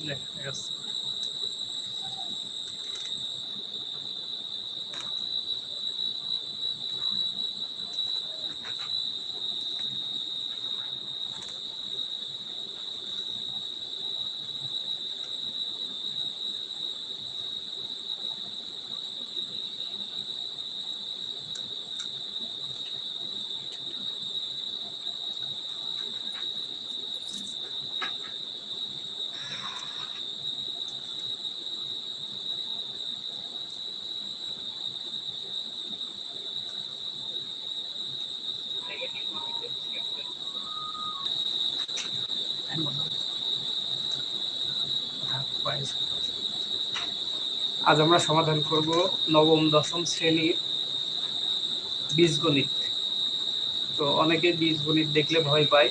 Yeah, I guess. আজ আমরা সমাধান করব নবম, দশম শ্রেণির বীজগণিত। তো অনেকে বীজগণিত দেখলে ভয় পায়।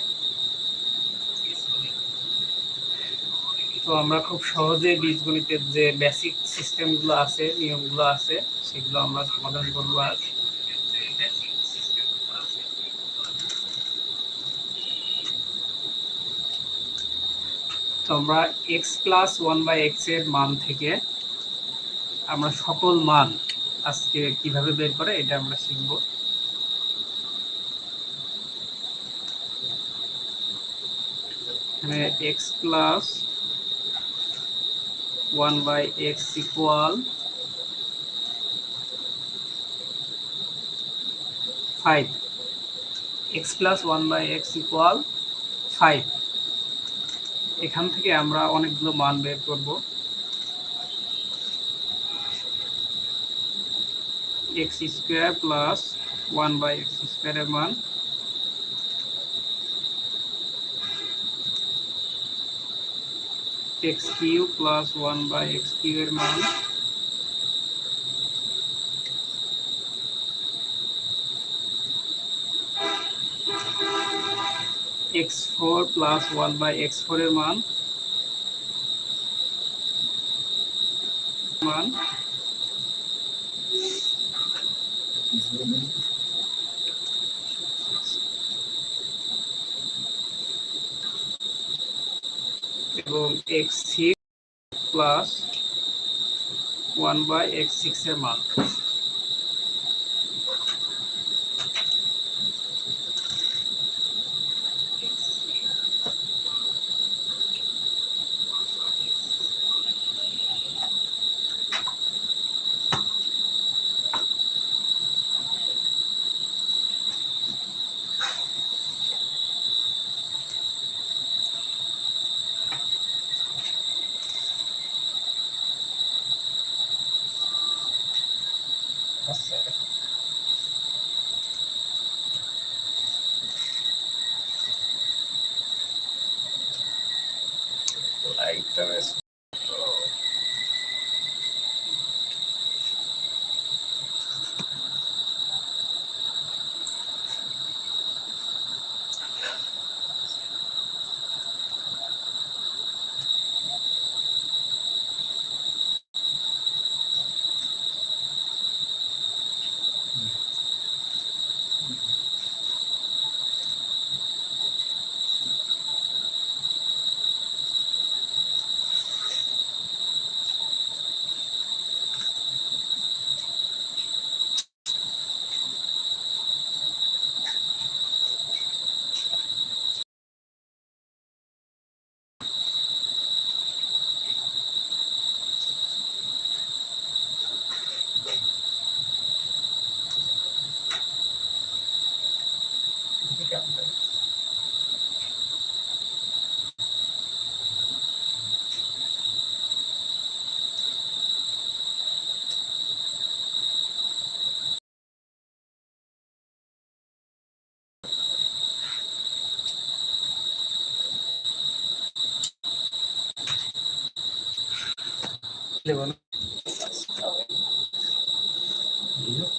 তো আমরা খুব সহজে বীজগণিতের যে বেসিক সিস্টেমগুলো আছে, নিয়মগুলো আছে, সেগুলো আমরা সমাধান করব আজ। তো আমরা এক্স প্লাস ওয়ান বাই এক্সের মান থেকে আমরা সকল মান আজকে কীভাবে বের করে এটা আমরা শিখব। এখানে X plus one by X equal five X plus one by X equal five এখান থেকে আমরা অনেকগুলো মান বের করব। X square plus one by X স্কোয়ারের মান X cube plus one by X cube এর মান X four plus one by X four এর মান মান এবং X six plus one by X six এর মান লাইটটা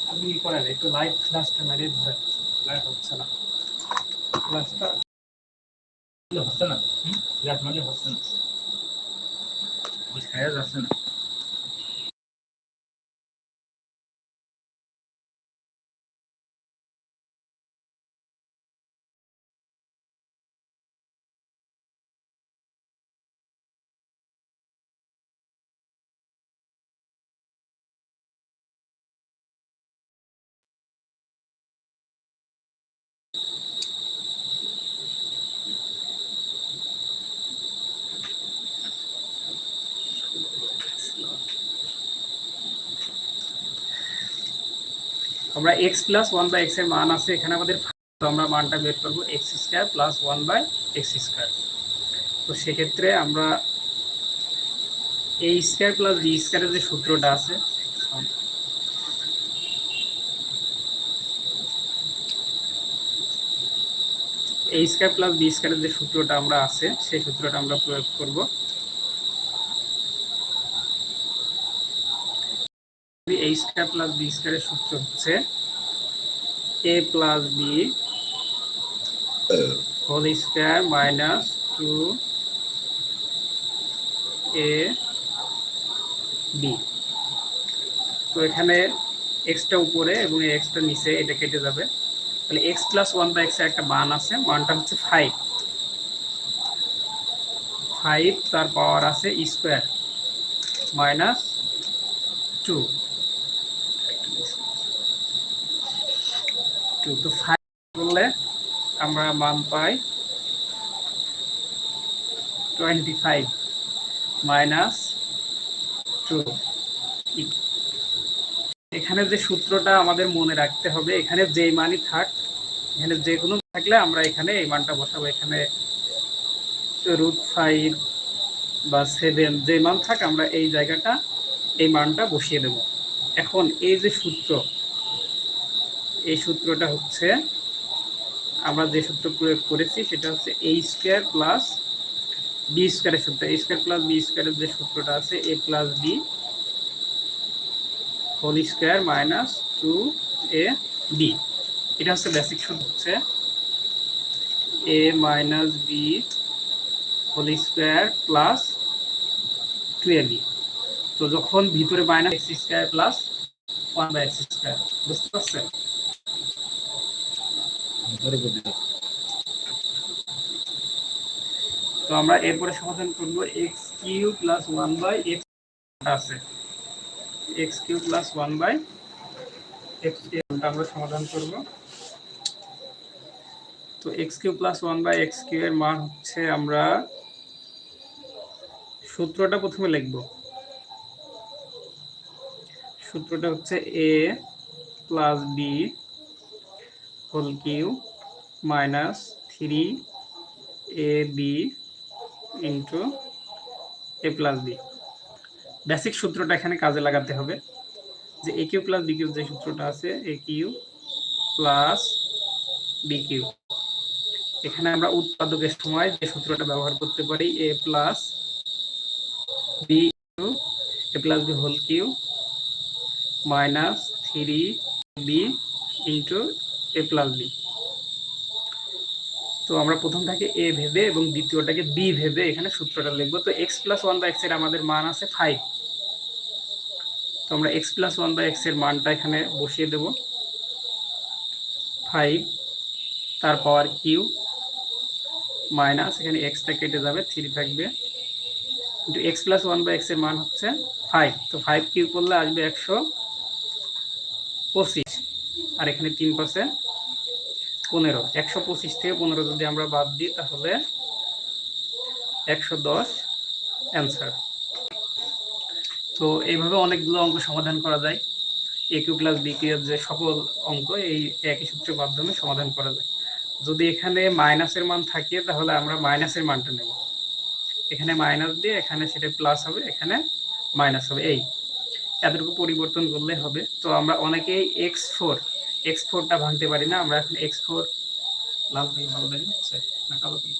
আমি করেন একটু লাইভ ক্লাসটা মারিয়ে ধরেন লাইভ হচ্ছে না। ক্লাসটা হচ্ছে না। মানে হচ্ছে না। ছায়া যাচ্ছে না। আমরা এক্স প্লাস ওয়ান বাই এক্সের মান আছে এখানে আমাদের আমরা মানটা বের করব X square plus one by X square তো সেক্ষেত্রে আমরা এই স্কোয়ার প্লাস বি স্কোয়ারের যে সূত্রটা আছে এই স্কোয়ার প্লাস বি স্কোয়ারের যে সূত্রটা আমরা আছে, সেই সূত্রটা আমরা প্রয়োগ করব এই স্কোয়ার প্লাস বি স্কোয়ারের সূত্র হচ্ছে A plus B whole square minus two A B. তো এখানে এক্সটা উপরে এবং এক্সটা নিচে, এটা কেটে যাবে। তাহলে X plus one by X একটা মান আছে, মানটা হচ্ছে ফাইভ ফাইভ তার পাওয়ার আছে স্কোয়ার মাইনাস টু টু তো ফাইভ করলে আমরা মান পাই টোয়েন্টি ফাইভ মাইনাস টু এখানে যে সূত্রটা আমাদের মনে রাখতে হবে, এখানে যে মানই থাক, এখানে যে কোনো থাকলে আমরা এখানে এই মানটা বসাবো। এখানে রুট ফাইভ বা সেভেন যে মান থাক, আমরা এই জায়গাটা, এই মানটা বসিয়ে দেব। এখন এই যে সূত্র এই সূত্রটা হচ্ছে, আমরা যে সূত্র প্রয়োগ করেছি সেটা হচ্ছে এই স্কোয়ার প্লাস বি স্কোয়ারের সূত্র। এ স্কোয়ার প্লাস বি স্কোয়ারের যে সূত্রটা আছে A plus B whole square minus two A B এটা হচ্ছে বেসিক সূত্র। হচ্ছে A minus B whole square plus two A B তো যখন ভিতরে minus X square plus one by X square বুঝতে পারছেন? তো আমরা এরপরে সমাধান করব X cube plus one by X আছে। X cube plus one by X আমরা সমাধান করব। তো X cube plus one by X cube এর মান হচ্ছে আমরা সূত্রটা প্রথমে লিখব। সূত্রটা হচ্ছে A plus B whole cube minus three A B into A plus B. Basic সূত্রটা এখানে কাজে লাগাতে হবে যে A cube plus B cube যে সূত্রটা আছে, A cube plus B cube. এখানে আমরা উৎপাদকের সময় যে সূত্রটা ব্যবহার করতে পারি, A plus B cube A plus B whole cube minus three B into A plus B তো আমরা প্রথমটাকে এ ভেবে এবং দ্বিতীয়টাকে বি ভেবে এখানে সূত্রটা লিখব। তো এক্স প্লাস ওয়ান বাই এক্সের আমাদের মান আছে ফাইভ তো আমরা এক্স প্লাস ওয়ান বাই এক্সের মানটা এখানে বসিয়ে দেব। ফাইভ তার পাওয়ার কিউ মাইনাস এখানে এক্সটা কেটে যাবে থ্রি থাকবে। কিন্তু এক্স প্লাস ওয়ান বাই এক্সের মান হচ্ছে ফাইভ তো ফাইভ কিউ করলে আসবে একশো পঁচিশ। আর এখানে তিন পাশে পনেরো। একশো পঁচিশ থেকে পনেরো যদি আমরা বাদ দিই, তাহলে একশো দশ অ্যান্সার তো এইভাবে অনেকগুলো অঙ্ক সমাধান করা যায়। A cube plus B cube যে সকল অঙ্ক, এই একই সূত্রের মাধ্যমে সমাধান করা যায়। যদি এখানে মাইনাসের মান থাকে, তাহলে আমরা মাইনাসের মানটা নেব। এখানে মাইনাস দিয়ে এখানে সেটা প্লাস হবে, এখানে মাইনাস হবে। এই এতটুকু পরিবর্তন করলে হবে। তো আমরা অনেকেই এক্স ফোর এক্স ফোরটা ভাঙতে পারি না, আমরা এখন এক্স লাল থেকে ভালো দেখা না কালো কি?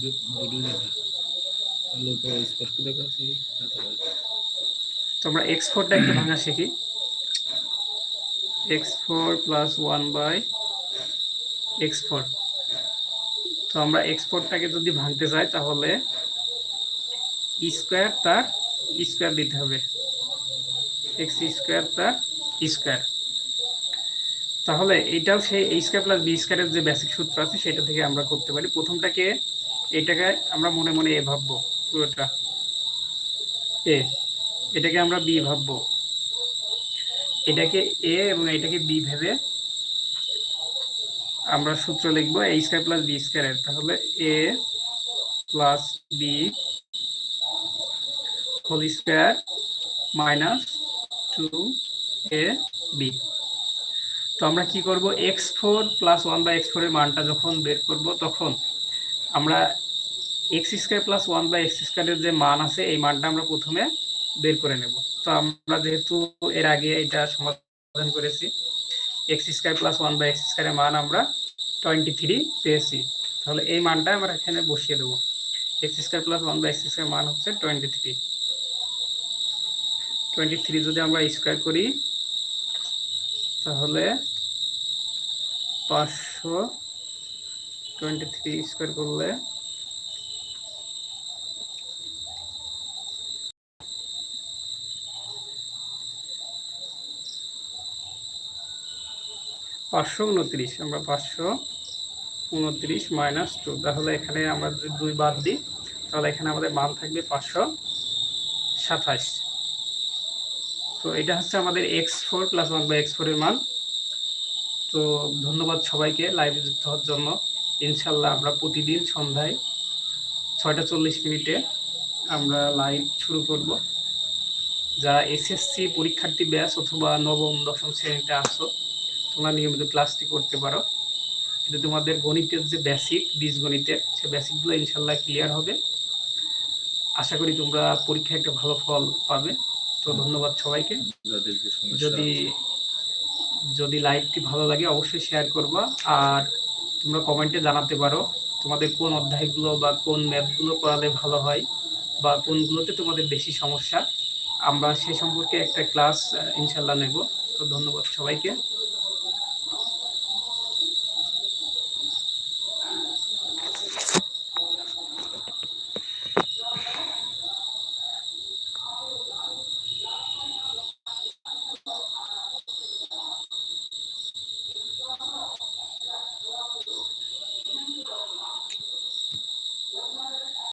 দুটো দেখা আলো তো স্পষ্ট দেখাচ্ছি তো আমরা এক্স ফোরটা একটু ভাঙা শিখি। X four plus one by X four তো আমরা এক্স যদি ভাঙতে চাই, তাহলে স্কোয়ার তার স্কোয়ার দিতে হবে। এক্স স্কোয়ার তার স্কোয়ার তাহলে এটাও সেই এই স্কোয়ার প্লাস বি স্কোয়ারের যে বেসিক সূত্র আছে, সেটা থেকে আমরা করতে পারি। প্রথমটাকে এটাকে আমরা মনে মনে এ ভাববো, পুরোটা। এ এটাকে আমরা বি ভাববো। এটাকে এ এবং এটাকে বি ভেবে আমরা সূত্র লিখব এ স্কোয়ার প্লাস বি স্কোয়ারের তাহলে A plus B whole square minus two A B আমরা কি করব? X four plus one by X ফোরের মানটা যখন বের করব, তখন আমরা X square plus one by X স্কোয়ারের যে মান আছে, এই মানটা আমরা প্রথমে বের করে নেব। তো আমরা যেহেতু এর আগে এটা সমাধান করেছি X square plus one by X স্কোয়ারের মান আমরা টোয়েন্টি থ্রি পেয়েছি। তাহলে এই মানটা আমরা এখানে বসিয়ে দেবো। X square plus one by X square মান হচ্ছে টোয়েন্টি থ্রি টোয়েন্টি থ্রি যদি আমরা স্কোয়ার করি, তাহলে পাঁচশো টোয়েন্টি থ্রি স্কোয়ার করলে পাঁচশো উনত্রিশ, আমরা পাঁচশো উনত্রিশ মাইনাস টু তাহলে এখানে আমরা যদি দুই বাদ দিই, তাহলে এখানে আমাদের মান থাকবে পাঁচশো সাতাশ। তো এটা হচ্ছে আমাদের X four plus one by X ফোরের মান। তো ধন্যবাদ সবাইকে লাইভে যুক্ত হওয়ার জন্য। ইনশাল্লাহ আমরা প্রতিদিন সন্ধ্যায় ছয়টা চল্লিশ মিনিটে আমরা লাইভ শুরু করব। যারা এসএসসি পরীক্ষার্থী ব্যাচ অথবা নবম দশম শ্রেণীতে আসো তোমরা নিয়মিত ক্লাসটি করতে পারো। কিন্তু তোমাদের গণিতের যে বেসিক বীজগণিতের সে বেসিকগুলো ইনশাল্লাহ ক্লিয়ার হবে। আশা করি তোমরা পরীক্ষায় একটা ভালো ফল পাবে। তো ধন্যবাদ সবাইকে। যদি যদি লাইভটি ভালো লাগে অবশ্যই শেয়ার করব। আর তোমরা কমেন্টে জানাতে পারো তোমাদের কোন অধ্যায়গুলো বা কোন ম্যাথগুলো করালে ভালো হয় বা কোনগুলোতে তোমাদের বেশি সমস্যা। আমরা সে সম্পর্কে একটা ক্লাস ইনশাল্লাহ নেব। তো ধন্যবাদ সবাইকে।